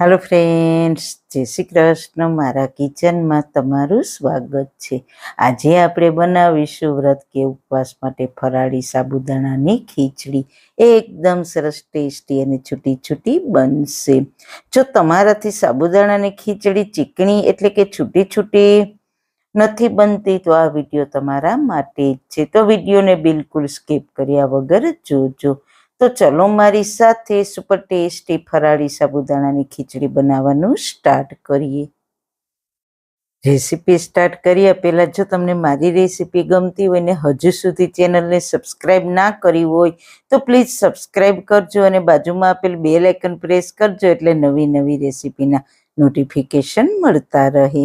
Hello friends જય શ્રી કૃષ્ણ. મારા કિચનમાં તમારું સ્વાગત છે. આજે આપણે બનાવીશું વ્રત કે ઉપવાસ માટે ફરાળી સાબુદાણાની ખીચડી. એકદમ સરસ ટેસ્ટી અને છૂટી છૂટી બનશે. જો તમારાથી સાબુદાણાની ખીચડી ચીકણી એટલે કે છૂટી છૂટી નથી બનતી, તો આ વીડિયો તમારા માટે જ છે. તો વિડીયોને બિલકુલ સ્કીપ કર્યા વગર જોજો. તો ચલો મારી સાથે સુપર ટેસ્ટી ફરાળી સાબુદાણાની ખીચડી બનાવવાનું સ્ટાર્ટ કરીએ. રેસીપી સ્ટાર્ટ કર્યા પહેલાં જો તમને મારી રેસીપી ગમતી હોય ને હજુ સુધી ચેનલને સબસ્ક્રાઈબ ના કરી હોય, તો પ્લીઝ સબસ્ક્રાઈબ કરજો અને બાજુમાં આપેલ બે આઇકન પ્રેસ કરજો એટલે નવી નવી રેસીપીના નોટિફિકેશન મળતા રહે.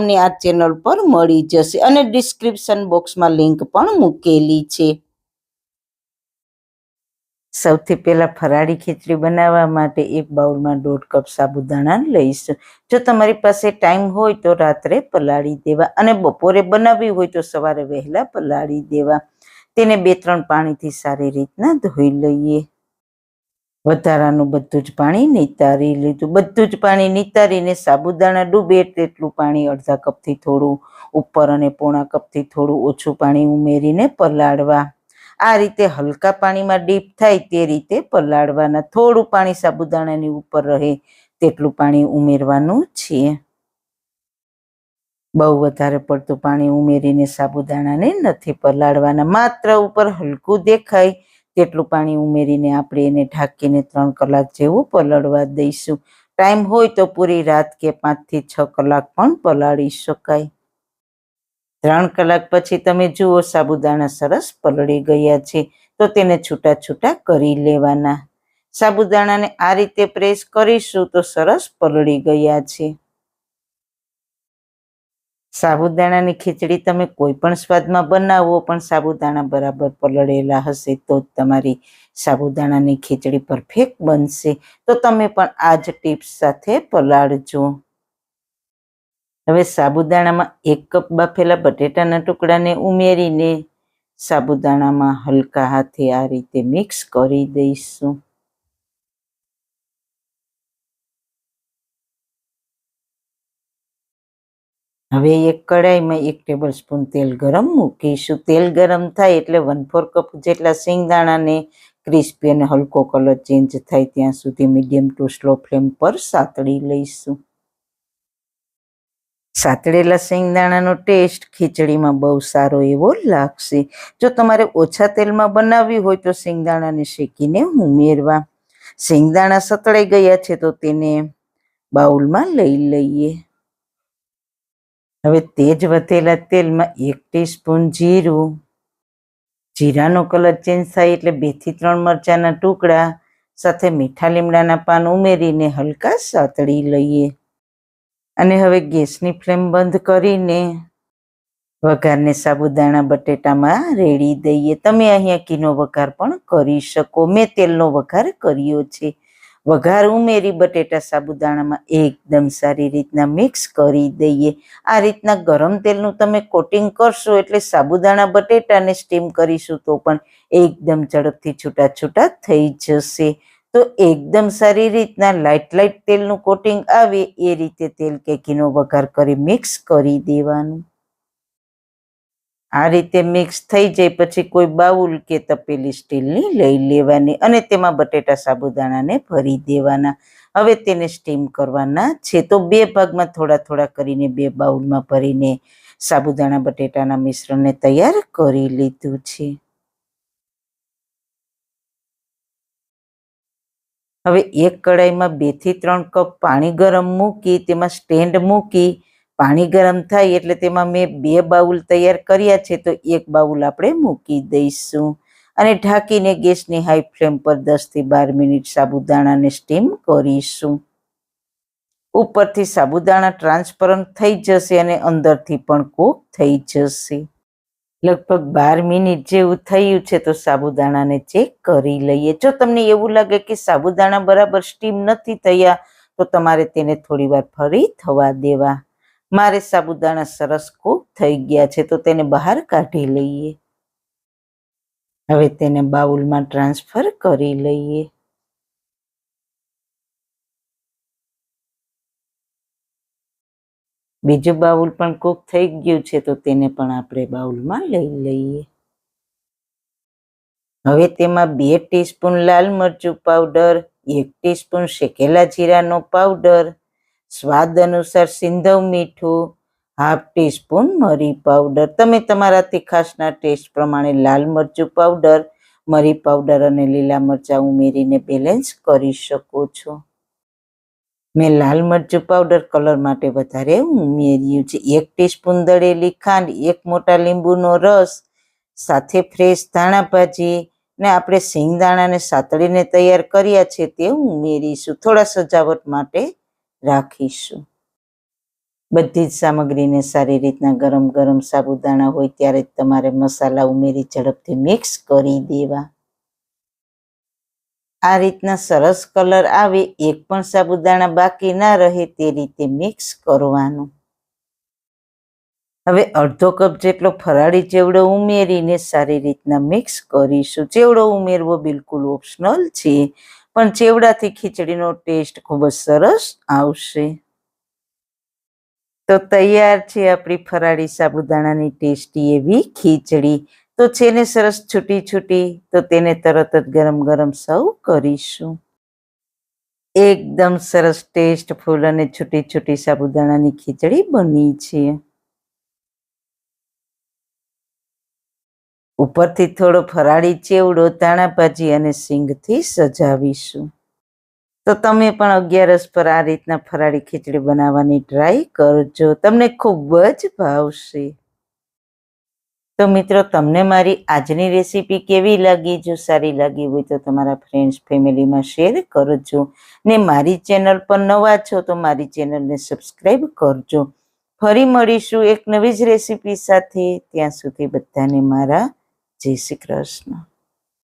તમને આ ચેનલ પર મળી જશે અને ડિસ્ક્રિપ્શન બોક્સમાં લિંક પણ મૂકેલી છે. સૌથી પહેલા ફરાળી ખીચડી બનાવવા માટે એક બાઉલમાં દોઢ કપ સાબુદાણા લઈશું. જો તમારી પાસે ટાઈમ હોય તો રાત્રે પલાળી દેવા અને બપોરે બનાવવી હોય તો સવારે વહેલા પલાળી દેવા. તેને બે ત્રણ પાણીથી સારી રીતના ધોઈ લઈએ. વધારાનું બધું જ પાણી નિતારી લીધું. બધું જ પાણી નિતારીને સાબુદાણા ડૂબે તેટલું પાણી અડધા કપથી થોડું ઉપર અને પોણા કપથી થોડું ઓછું પાણી ઉમેરીને પલાળવા. આ રીતે હલકા પાણીમાં ડીપ થાય તે રીતે પલાળવાના. થોડું પાણી સાબુદાણાની ઉપર રહે તેટલું પાણી ઉમેરવાનું છે. બહુ વધારે પડતું પાણી ઉમેરીને સાબુદાણાને નથી પલાળવાના. માત્ર ઉપર હલકું દેખાય તેટલું પાણી ઉમેરીને આપણે એને ઢાંકીને ત્રણ કલાક જેવું પલળવા દઈશું. ટાઈમ હોય તો પૂરી રાત કે પાંચથી છ કલાક પણ પલાળી શકાય. ત્રણ કલાક પછી તમે જુઓ સાબુદાણા સરસ પલળી ગયા છે, તો તેને છૂટા છૂટા કરી લેવાના. સાબુદાણાને આ રીતે પ્રેસ કરીશું તો સરસ પલળી ગયા છે. સાબુદાણાની ખીચડી તમે કોઈ પણ સ્વાદમાં બનાવો, પણ સાબુદાણા બરાબર પલળેલા હશે તો જ તમારી સાબુદાણાની ખીચડી પરફેક્ટ બનશે. તો તમે પણ આ જ ટિપ્સ સાથે પલાળજો. હવે સાબુદાણામાં એક કપ બાફેલા બટેટાના ટુકડાને ઉમેરીને સાબુદાણામાં હલકા હાથે આ રીતે મિક્સ કરી દઈશું. હવે એક કડાઈમાં એક ટેબલ સ્પૂન તેલ ગરમ મૂકીશું. તેલ ગરમ થાય એટલે વન ફોર કપ જેટલા શિંગદાણાને ક્રિસ્પી અને હલકો કલર ચેન્જ થાય ત્યાં સુધી મીડિયમ ટુ સ્લો ફ્લેમ પર સાતળી લઈશું. સાતળેલા શેંગદાણાનો ટેસ્ટ ખીચડીમાં બહુ સારો એવો લાગશે. જો તમારે ઓછા તેલમાં બનાવવી હોય તો શેંગદાણાને શેકીને ઉમેરવા. શિંગદાણા સતળાઈ ગયા છે તો તેને બાઉલમાં લઈ લઈએ. હવે તે જ વધેલા તેલમાં એક ટીસ્પૂન જીરું, જીરાનો કલર ચેન્જ થાય એટલે બેથી ત્રણ મરચાંના ટુકડા, સાથે મીઠા લીમડાના પાન ઉમેરીને હલકા સાતળી લઈએ. અને હવે ગેસની ફ્લેમ બંધ કરીને વઘારને સાબુદાણા બટેટામાં રેડી દઈએ. તમે અહીંયા કીનો વઘાર પણ કરી શકો. મેં તેલનો વઘાર કર્યો છે. વઘાર ઉમેરી બટેટા સાબુદાણામાં એકદમ સારી રીતના મિક્સ કરી દઈએ. આ રીતના ગરમ તેલનું તમે કોટિંગ કરશો એટલે સાબુદાણા, બટેટાને સ્ટીમ કરીશું તો પણ એકદમ ઝડપથી છૂટા છૂટા થઈ જશે. તો એકદમ સારી રીતના લાઇટ લાઇટ તેલનું કોટિંગ આવે એ રીતે તેલ કે ઘીનો વઘાર કરી મિક્સ કરી દેવાનું. આ રીતે મિક્સ થઈ જાય, પછી કોઈ બાઉલ કે તપેલી સ્ટીલની લઈ લેવાની અને તેમાં બટેટા સાબુદાણાને ભરી દેવાના. હવે તેને સ્ટીમ કરવાના છે. તો બે ભાગમાં થોડા થોડા કરીને બે બાઉલમાં ભરીને સાબુદાણા, બટેટાના મિશ્રણને તૈયાર કરી લીધું છે. હવે એક કડાઈમાં બેથી ત્રણ કપ પાણી ગરમ મૂકી, તેમાં સ્ટેન્ડ મૂકી પાણી ગરમ થાય એટલે તેમાં મેં બે બાઉલ તૈયાર કર્યા છે, તો એક બાઉલ આપણે મૂકી દઈશું. અને ઢાંકીને ગેસની હાઈ ફ્લેમ પર દસથી બાર મિનિટ સાબુદાણાને સ્ટીમ કરીશું. ઉપરથી સાબુદાણા ટ્રાન્સપરન્ટ થઈ જશે અને અંદરથી પણ કોક થઈ જશે. લગભગ બાર મિનિટ જેવું થયું છે, તો સાબુદાણાને ચેક કરી લઈએ. જો તમને એવું લાગે કે સાબુદાણા બરાબર સ્ટીમ નથી થયા, તો તમારે તેને થોડી વાર ફરી થવા દેવા. મારે સાબુદાણા સરસ ખૂબ થઈ ગયા છે, તો તેને બહાર કાઢી લઈએ. હવે તેને બાઉલમાં ટ્રાન્સફર કરી લઈએ. બીજું બાઉલ પણ કૂક થઈ ગયું છે, તો તેને પણ આપણે બાઉલમાં લઈ લઈએ. હવે તેમાં બે ટીસ્પૂન લાલ મરચું પાવડર, એક ટીસ્પૂન શેકેલા જીરાનો પાવડર સ્વાદ અનુસાર સિંધવ મીઠું, હાફ ટીસ્પૂન મરી પાવડર. તમે તમારા તીખાશના ટેસ્ટ પ્રમાણે લાલ મરચું પાવડર, મરી પાવડર અને લીલા મરચાં ઉમેરીને બેલેન્સ કરી શકો છો. મેં લાલ મરચું પાવડર કલર માટે વધારે ઉમેર્યું છે. એક ટીસ્પૂન દળેલી ખાંડ, એક મોટા લીંબુનો રસ, સાથે ફ્રેશ ધાણા ભાજી ને આપણે સિંગદાણાને સાતળીને તૈયાર કર્યા છે તે ઉમેરીશું. થોડા સજાવટ માટે રાખીશું. બધી જ સામગ્રીને સારી રીતના ગરમ ગરમ સાબુદાણા હોય ત્યારે તમારે મસાલા ઉમેરી ઝડપથી મિક્સ કરી દેવા. આ રીતના સરસ કલર આવે, એક પણ સાબુદાણા બાકી ના રહે તે રીતે મિક્સ કરવાનું. હવે અડધો કપ જેટલો ફરાળી ચેવડો ઉમેરીને સારી રીતના મિક્સ કરીશું. ચેવડો ઉમેરવો બિલકુલ ઓપ્શનલ છે, પણ ચેવડાથી ખીચડીનો ટેસ્ટ ખૂબ જ સરસ આવશે. તો તૈયાર છે આપણી ફરાળી સાબુદાણાની ટેસ્ટી એવી ખીચડી. તો છે ને સરસ છૂટી છૂટી, તો તેને તરત જ ગરમ ગરમ સર્વ કરીશું. એકદમ સરસ ટેસ્ટફુલ અને છૂટી છૂટી સાબુદાણાની ખીચડી બની છે. ઉપરથી થોડો ફરાળી ચેવડો તાણાભાજી અને સિંગથી સજાવીશું. તો તમે પણ અગિયારસ પર આ રીતના ફરાળી ખીચડી બનાવવાની ટ્રાય કરજો. તમને ખૂબ જ ભાવશે. તો મિત્રો, તમને મારી આજની રેસીપી કેવી લાગી? જો સારી લાગી હોય તો તમારા ફ્રેન્ડ્સ ફેમિલીમાં શેર કરજો. ને મારી ચેનલ પર નવા છો તો મારી ચેનલને સબસ્ક્રાઈબ કરજો. ફરી મળીશું એક નવી જ રેસીપી સાથે. ત્યાં સુધી બધાને મારા જય શ્રી કૃષ્ણ